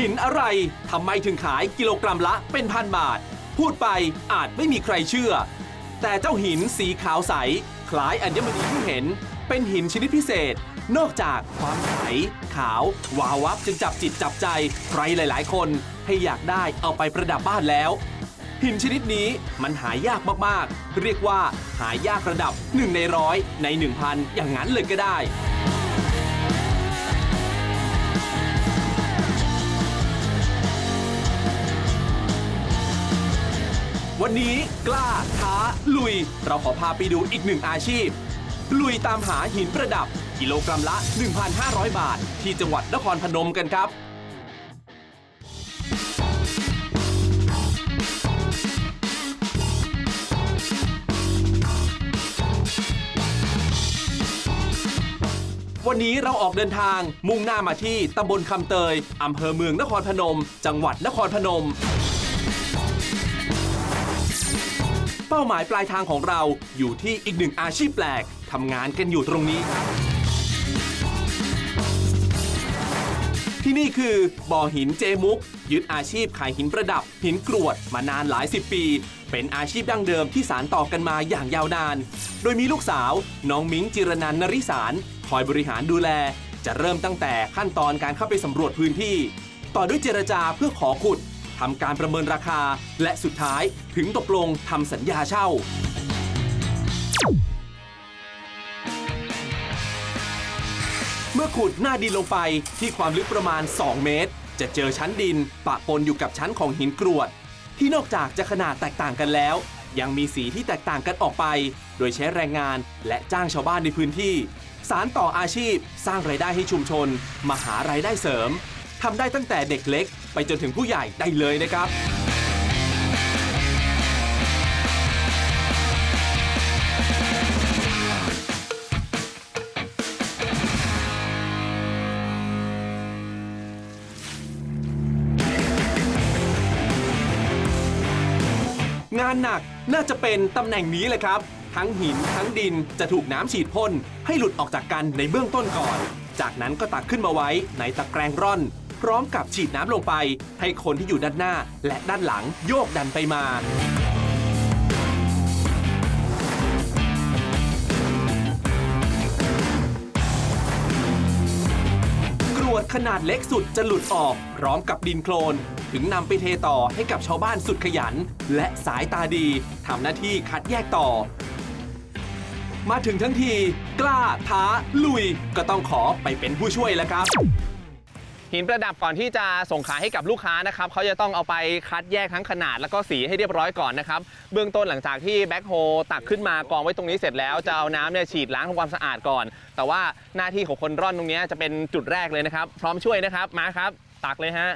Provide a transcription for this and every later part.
หินอะไรทำไมถึงขายกิโลกรัมละเป็นพันบาท พูดไปอาจไม่มีใครเชื่อ แต่เจ้าหินสีขาวใส คล้ายอัญมณีที่เห็น เป็นหินชนิดพิเศษ นอกจากความใสขาววาววับจึงจับจิตจับใจใครหลาย ๆ คนให้อยากได้เอาไปประดับบ้านแล้ว หินชนิดนี้มันหายากมากๆ เรียกว่าหายากระดับ 1 ในร้อยใน 1,000 อย่างนั้นเลยก็ได้ วันนี้กล้าท้า ลุย เราขอพาไปดูอีกหนึ่งอาชีพ ลุยตามหาหินประดับ กิโลกรัมละ 1,500 บาท ที่จังหวัดนครพนมกันครับ วันนี้เราออกเดินทางมุ่งหน้ามาที่ตำบลคำเตยอำเภอเมืองนครพนม จังหวัดนครพนม เป้าหมายปลายทางของเราอยู่ที่อีกหนึ่งอาชีพแปลกทำงานกันอยู่ตรงนี้ครับที่นี่คือบ่อหินเจมุก ยึดอาชีพขายหินประดับ หินกรวดมานานหลายสิบปี เป็นอาชีพดั้งเดิมที่สานต่อกันมาอย่างยาวนาน โดยมีลูกสาว น้องมิ้งจิรนันนริสาร คอยบริหารดูแล จะเริ่มตั้งแต่ขั้นตอนการเข้าไปสำรวจพื้นที่ ต่อด้วยเจรจาเพื่อขอขุด ทำการประเมินราคา และสุดท้ายถึงตกลงทำสัญญาเช่า เมื่อขุดหน้าดินลงไปที่ความลึกประมาณ 2 เมตร จะเจอชั้นดิน ปะปนอยู่กับชั้นของหินกรวด ที่นอกจากจะขนาดแตกต่างกันแล้ว ยังมีสีที่แตกต่างกันออกไป โดยใช้แรงงานและจ้างชาวบ้านในพื้นที่ สารต่ออาชีพ สร้างไรายได้ให้ชุมชน มาหารายได้เสริมทำได้ตั้งแต่เด็กเล็ก ไปจนถึงผู้ใหญ่ได้เลยนะครับงานหนักน่าจะเป็นตำแหน่งนี้เลยครับ ทั้งหินทั้งดินจะถูกน้ำฉีดพ่นให้หลุดออกจากกันในเบื้องต้นก่อน จากนั้นก็ตักขึ้นมาไว้ในตะแกรงร่อน พร้อมกับฉีดน้ำลงไป ให้คนที่อยู่ด้านหน้าและด้านหลังโยกดันไปมา กรวดขนาดเล็กสุดจะหลุดออกพร้อมกับดินโคลน ถึงนำไปเทต่อให้กับชาวบ้านสุดขยัน และสายตาดีทำหน้าที่คัดแยกต่อมาถึงทั้งที กล้าท้า ลุย ก็ต้องขอไปเป็นผู้ช่วยแล้วครับ หินประดับก่อนที่จะส่งขายให้กับลูกค้านะครับเขาจะต้องเอาไปคัดแยกทั้งขนาดแล้วก็สีให้เรียบร้อยก่อนนะครับเบื้องต้นหลังจากที่แบ็คโฮตักขึ้นมากองไว้ตรงนี้เสร็จแล้วจะเอาน้ำเนี่ยฉีดล้างทำความสะอาดก่อน แต่ว่าหน้าที่ของคนร่อนตรงนี้จะเป็นจุดแรกเลยนะครับ พร้อมช่วยนะครับมาครับตักเลยฮะ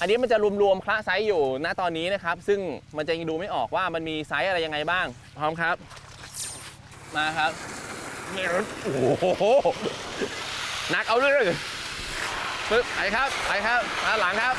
อันนี้มันจะรวมๆคละไซส์อยู่ณตอนนี้นะครับ ซึ่งมันจะยังดูไม่ออกว่ามันมีไซส์อะไรยังไงบ้าง พร้อมครับ มาครับโอ้โหหนักเอาเลย ปึ๊บไปครับไปครับมาหลังครับ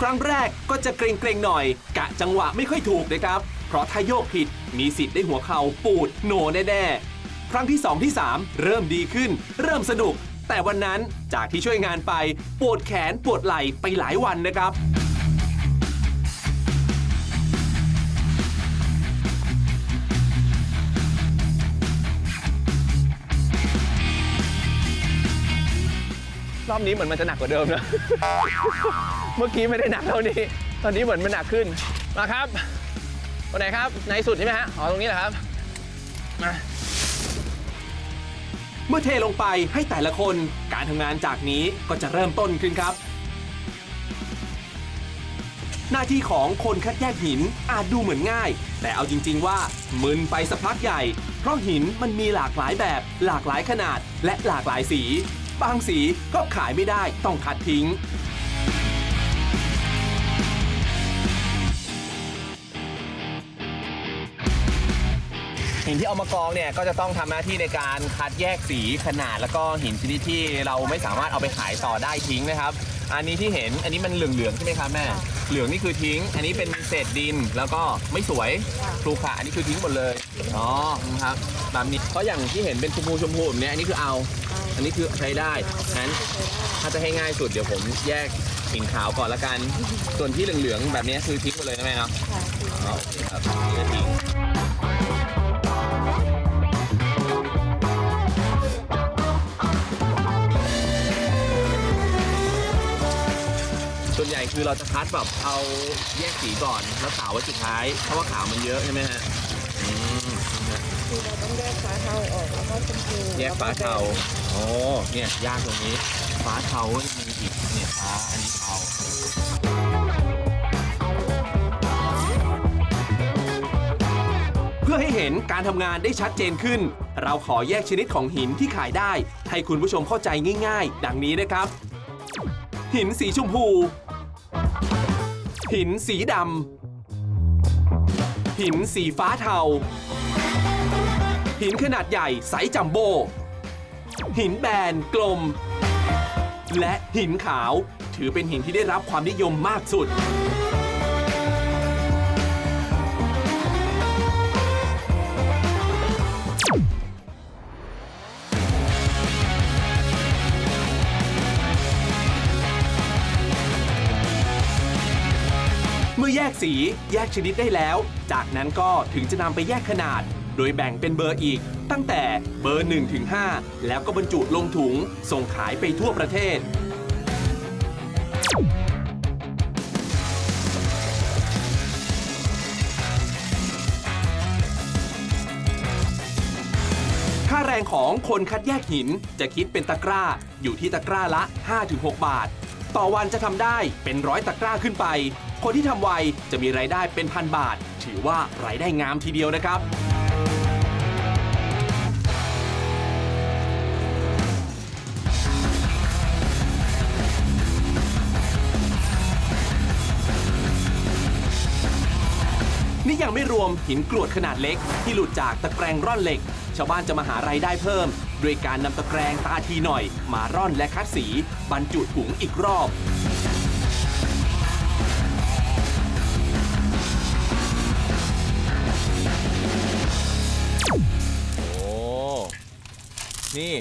ครั้งแรกก็จะเกรงๆหน่อย กะจังหวะไม่ค่อยถูกนะครับ เพราะถ้าโยกผิดมีสิทธิ์ได้หัวเข่าปูดโหนแน่ๆ ครั้งที่ 2 ที่ 3 เริ่มดีขึ้น เริ่มสนุก แต่วันนั้นจากที่ช่วยงานไป ปวดแขนปวดไหล่ไปหลายวันนะครับ รอบนี้เหมือนมันจะหนักกว่าเดิมนะ เมื่อกี้ไม่ได้หนักเท่านี้ ตอนนี้เหมือนมันหนักขึ้น มาครับคนไหนครับในสุดใช่ไหมฮะ อ๋อตรงนี้แหละครับ มา เมื่อเทลงไปให้แต่ละคนการทำงานจากนี้ก็จะเริ่มต้นขึ้นครับ หน้าที่ของคนคัดแยกหินอาจดูเหมือนง่าย แต่เอาจริง ๆ ว่ามึนไปสักพักใหญ่ เพราะหินมันมีหลากหลายแบบ หลากหลายขนาดและหลากหลายสี บางสีก็ขายไม่ได้ต้องคัดทิ้ง หินที่เอามากองเนี่ยก็จะต้องทำหน้าที่ในการคัดแยกสีขนาดแล้วก็หินชนิดที่เราไม่สามารถเอาไปขายต่อได้ทิ้งนะครับ อันนี้ที่เห็นอันนี้มันเหลืองๆใช่ไหมครับแม่ เหลืองนี่คือทิ้ง อันนี้เป็นเศษดินแล้วก็ไม่สวยครูขาอันนี้คือทิ้งหมดเลยอ๋อครับแบบนี้เพราะอย่างที่เห็นเป็นชมพูชมพูแบบเนี้ยอันนี้คือเอา อันนี้คือใช้ได้งั้นถ้าจะให้ง่ายสุดเดี๋ยวผมแยกหินขาวก่อนละกัน ส่วนที่เหลืองๆแบบนี้คือทิ้งหมดเลยนะแม่เนาะค่ะอ๋อโอเคครับนี่ก็ทิ้งส่วนใหญ่คือเราจะคัดแบบเอาแยกสีก่อนแล้วขาวไว้สุดท้าย เพราะว่าขาวมันเยอะใช่ไหมฮะอืมคือเราต้องแยกฟ้าเทาออกแล้วก็ชมพูแยกฟ้าเทาโอ้เนี่ยยากตรงนี้ ฟ้าเทาก็จะมีอีกเนี่ยฟ้าอันนี้เทาเพื่อให้เห็นการทำงานได้ชัดเจนขึ้น เราขอแยกชนิดของหินที่ขายได้ ให้คุณผู้ชมเข้าใจง่าย ๆ ดังนี้นะครับ หินสีชมพู หินสีดำหินสีฟ้าเทา หินขนาดใหญ่ไซส์จัมโบ้ หินแบนกลม และหินขาว ถือเป็นหินที่ได้รับความนิยมมากสุด เมื่อแยกสีแยกชนิดได้แล้ว จากนั้นก็ถึงจะนำไปแยกขนาด โดยแบ่งเป็นเบอร์อีก ตั้งแต่เบอร์ 1 ถึง 5 แล้วก็บรรจุลงถุง ส่งขายไปทั่วประเทศ ค่าแรงของคนคัดแยกหินจะคิดเป็นตะกร้า อยู่ที่ตะกร้าละ 5-6 บาท ต่อวันจะทำได้เป็นร้อยตะกร้าขึ้นไปคนที่ทำไวจะมีรายได้เป็นพันบาท ถือว่ารายได้งามทีเดียวนะครับ นี่ยังไม่รวมหินกรวดขนาดเล็ก ที่หลุดจากตะแกรงร่อนเหล็ก ชาวบ้านจะมาหารายได้เพิ่มด้วยการนำตะแกรงตาทีหน่อย มาร่อนและคัดสี บรรจุถุงอีกรอบ โอ้ นี่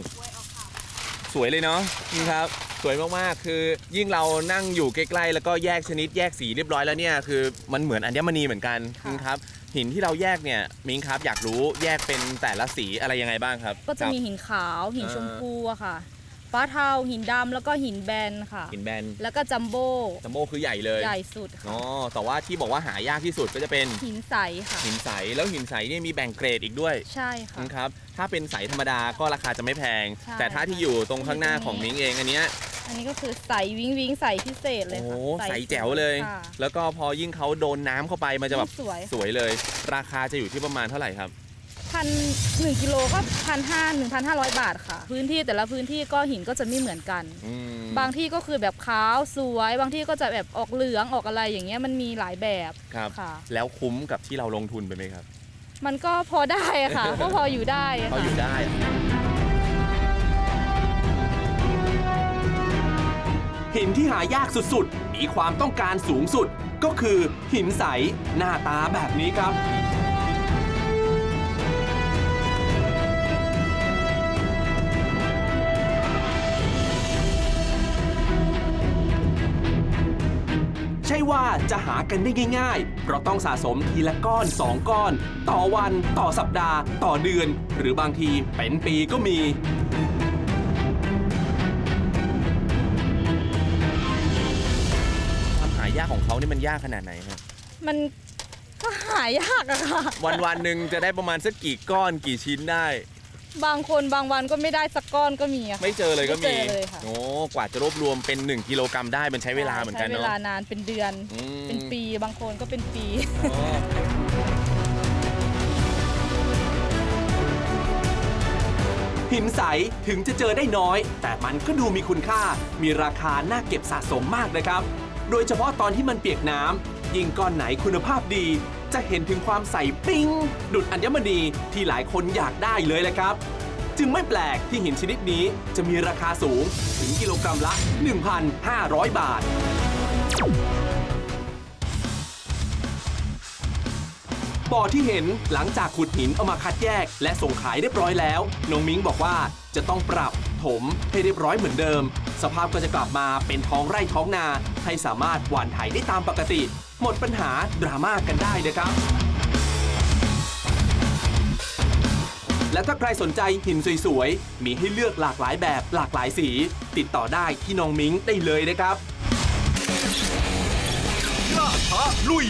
สวยเลยเนาะนี่ครับ สวยมากๆ คือยิ่งเรานั่งอยู่ใกล้ๆ แล้วก็แยกชนิดแยกสีเรียบร้อยแล้วเนี่ยคือมันเหมือนอัญมณีเหมือนกันค่ะนะครับ หินที่เราแยกเนี่ยมิงครับอยากรู้แยกเป็นแต่ละสีอะไรยังไงบ้างครับก็จะมีครับ หินขาวหินอ่าชมพูอะค่ะ ฟ้าเทาหินดำแล้วก็หินแบนค่ะ หินแบนแล้วก็จัมโบ้จัมโบ้คือใหญ่เลยใหญ่สุดค่ะอ๋อแต่ว่าที่บอกว่าหายากที่สุดก็จะเป็นหินใสค่ะ หินใสแล้วหินใสเนี่ยมีแบ่งเกรดอีกด้วยใช่ค่ะนะครับถ้าเป็นใสธรรมดาก็ราคาจะไม่แพง ใช่แต่ถ้าที่อยู่ตรงข้างหน้าของมิงเองอันเนี้ยอันนี้ก็คือใสวิงวิงใสพิเศษเลยโอ้ค่ะใสแจ๋วเลย ค่ะแล้วก็พอยิ่งเขาโดนน้ำเข้าไปมันจะแบบสวย สวยเลย ราคาจะอยู่ที่ประมาณเท่าไหร่ครับ พันหนึ่งกิโลก็พันห้าหนึ่งพันห้าร้อยบาทค่ะ พื้นที่แต่ละพื้นที่ก็หินก็จะไม่เหมือนกัน อืมบางที่ก็คือแบบขาวสวย บางที่ก็จะแบบออกเหลืองออกอะไรอย่างเงี้ยมันมีหลายแบบครับ ค่ะ แล้วคุ้มกับที่เราลงทุนไปไหมครับ มันก็พอได้อะค่ะ ก็พออยู่ได้อะก็ค่ะอยู่ได้ หินที่หายากสุดๆ มีความต้องการสูงสุด ก็คือหินใสหน้าตาแบบนี้ครับ ใช่ว่าจะหากันได้ง่ายๆ เพราะต้องสะสมทีละก้อน 2 ก้อน ต่อวันต่อสัปดาห์ ต่อเดือน หรือบางทีเป็นปีก็มี ความหายากของเขานี่มันยากขนาดไหนครับมันก็หายากอะค่ะ วันวันๆหนึ่งจะได้ประมาณสักกี่ก้อนกี่ชิ้นได้ บางคนบางวันก็ไม่ได้สักก้อนก็มีอะค่ะ ไม่เจอเลยก็ไม่มีเจอเลยค่ะ โอ้กว่าจะรวบรวมเป็น 1 กิโลกรัมได้มันใช้เวลาเหมือนกันใช้เวเนาะลานานเป็นเดือน อืมเป็นปีบางคนก็เป็นปี อ๋อหินใสถึงจะเจอได้น้อย แต่มันก็ดูมีคุณค่า มีราคาน่าเก็บสะสมมากนะครับ โดยเฉพาะตอนที่มันเปียกน้ำยิ่งก้อนไหนคุณภาพดี จะเห็นถึงความใสปิ้ง ดุดอัญมณีที่หลายคนอยากได้เลยแหละครับ จึงไม่แปลกที่หินชนิดนี้จะมีราคาสูงถึงกิโลกรัมละ 1,500 บาทบ่อที่เห็นหลังจากขุดหินเอามาคัดแยก และส่งขายเรียบร้อยแล้วน้องมิ้งบอกว่าจะต้องปรับถมให้เรียบร้อยเหมือนเดิม สภาพก็จะกลับมาเป็นท้องไร่ท้องนา ให้สามารถหว่านไถได้ตามปกติ หมดปัญหาดราม่ากันได้นะครับ และถ้าใครสนใจหินสวยๆ มีให้เลือกหลากหลายแบบหลากหลายสี ติดต่อได้ที่น้องมิ้งได้เลยนะครับ กล้าท้าลุย